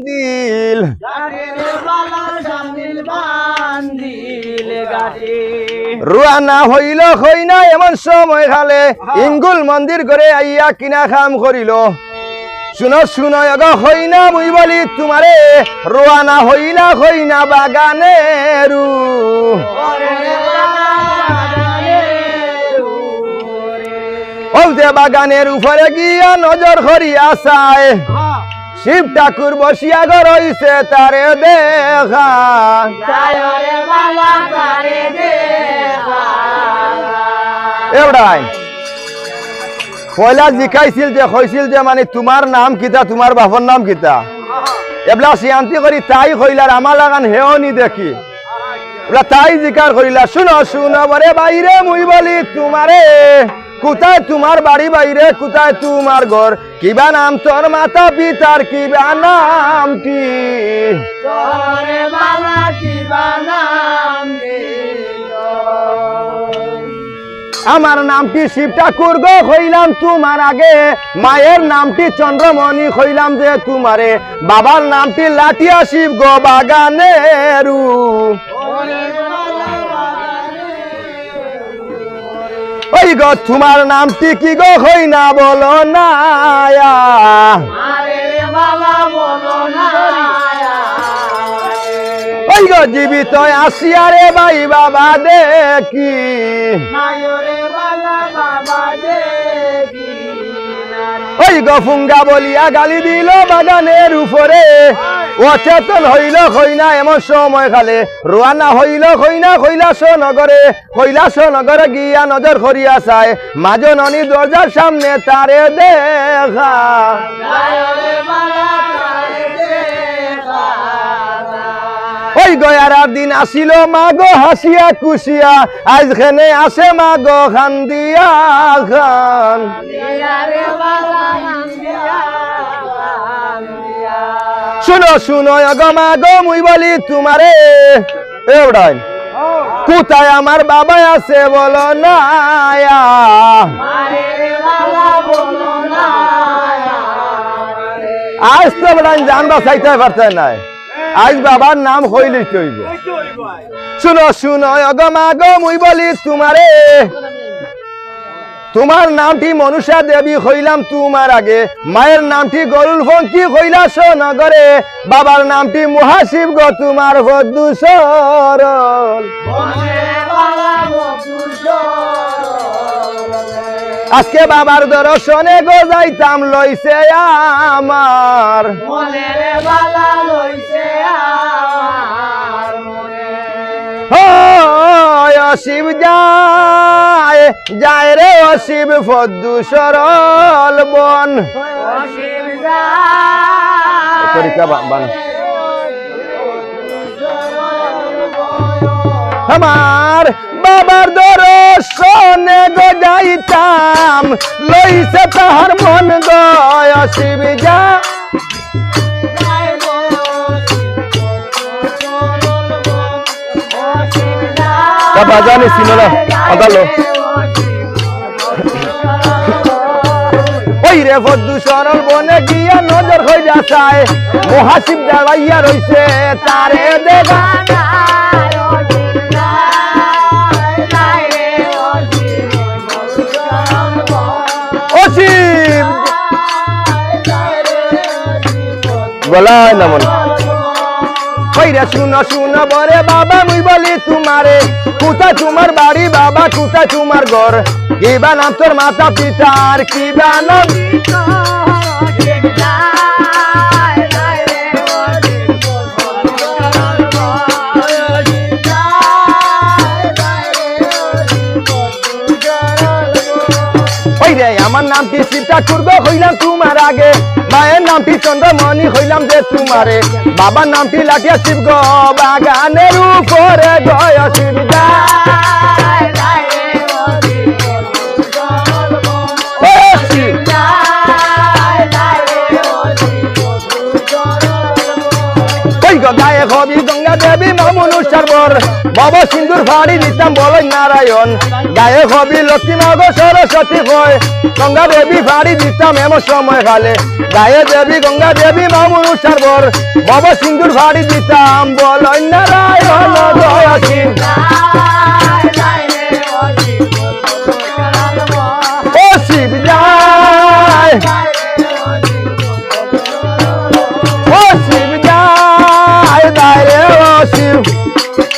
Bundle. রুয়ানা হইল, হইনা এমন সময় খালে। ইঙ্গুল মন্দির করে আইয়া কিনা খাম করিল। শুনো শুনো, এগ হইনা মুই বলি তোমারে। রোয়ানা হইলা, হইনা বাগানে রু বাগানের উপরে গিয়া নজর করিয়া চায়। শিব ঠাকুর বসিয়া গো রইছে তারে দেখা। এবাই পয়লা জিকাইছিল যে কইছিল যে মানে তোমার নাম কিতা তোমার বাপর নাম কিতা? এবলা শিয়ান্তি করি তাই কইলার আমার লাগান হেও নি দেখি। এবলা তাই জিকার করিলা শুনো শুনো বরে বাইরে মুই বলি তোমারে কোথায় তোমার বাড়ি বাইরে কোথায় তোমার ঘর? কিবা নাম তোর মাতা পিতার কিবা নাম কি? আমার নামটি শিব ঠাকুর গো? হইলাম তোমার আগে। মায়ের নামটি চন্দ্রমণি? হইলাম যে তোমারে। বাবার নামটি লাটিয়া শিব গো? বাগানেরু ওই গো তোমার নামটি কি গো? হই না বলো না ওই গো জীবিত আসিয়া রে ভাই বাবা দেখি। ওই গফুঙ্গা বলিয়া গালি দিল বাগানের উপরে। অচেতন হইল হইনা এমন সময় খালে। রোয়ানা হইল হইনা কৈলাস নগরে। কৈলাস নগরে গিয়া নজর করিয়া চায়। মাজননী দরজার সামনে তারে দেখা। ওই গয়ার দিন আসিল মাগো হাসিয়া কুশিয়া আজখানে আসে মাগো খান দিয়া খান। শুনো শুনো গো মাগো মুই বলি তোমারে। এওড়াই কোথায় আমার বাবা আছে বলো না আজ তো বেড়াই জানবা চাইতে পারতে নাই। আজ বাবার নাম হইলি তৈব শুনো শুনো মুই বলি তোমারে। তোমার নামটি মনুষা দেবী হইলাম তোমার আগে। মায়ের নামটি গরুল ফঙ্কি কৈলাস নগরে। বাবার নামটি মহাশিব গো তোমার সরল। আজকে বাবার দর্শনে গো যাইতাম লইছে আমার। অশিব যায় যায় রে অশিব ফদ্দু সরল বন। তরিকা বান। আমার বাবার দর্শনে গো যাইতাম লইছে তাহার মন গয় অশিব যা বাজানি ছিল না আদালো ওই রে ফদ্দু সরল বনে গিয়া নজর হয়ে যাচায় মহাশিব দাঁড়াইয়া রইছে তারে দেখা গলায় না মনে। কইরে শুনো শুনো বরে বাবা, মুই বলি তোমারে কোথা তোমার বাড়ি বাবা কোথা তোমার ঘর। কিবা নাম তোর মাতা পিতার কিবা নাম আমার নামটি শিব ঠাকুর গো? হইলাম তোমার আগে। নামটি চন্দ্রমণি হইলাম যে তোমারে। বাবার নামটি লাটিয়া শিব গো বাগানের উপরে গয় শিব হবি গঙ্গা দেবী মামুন সর্বর, বাবা সিন্দুর ফাড়ি দিতাম বল নারায়ণ। গায়ে কবি লক্ষ্মী মাগ সরস্বতী হয়, গঙ্গা দেবী ফাড়ি দিতাম এমন সময় কালে গায়ে দেবী গঙ্গা দেবী মামুন সর্বর, বাবা সিন্দুর ফাড়ি দিতাম বল নারায়ণ। দয়াসীন দায়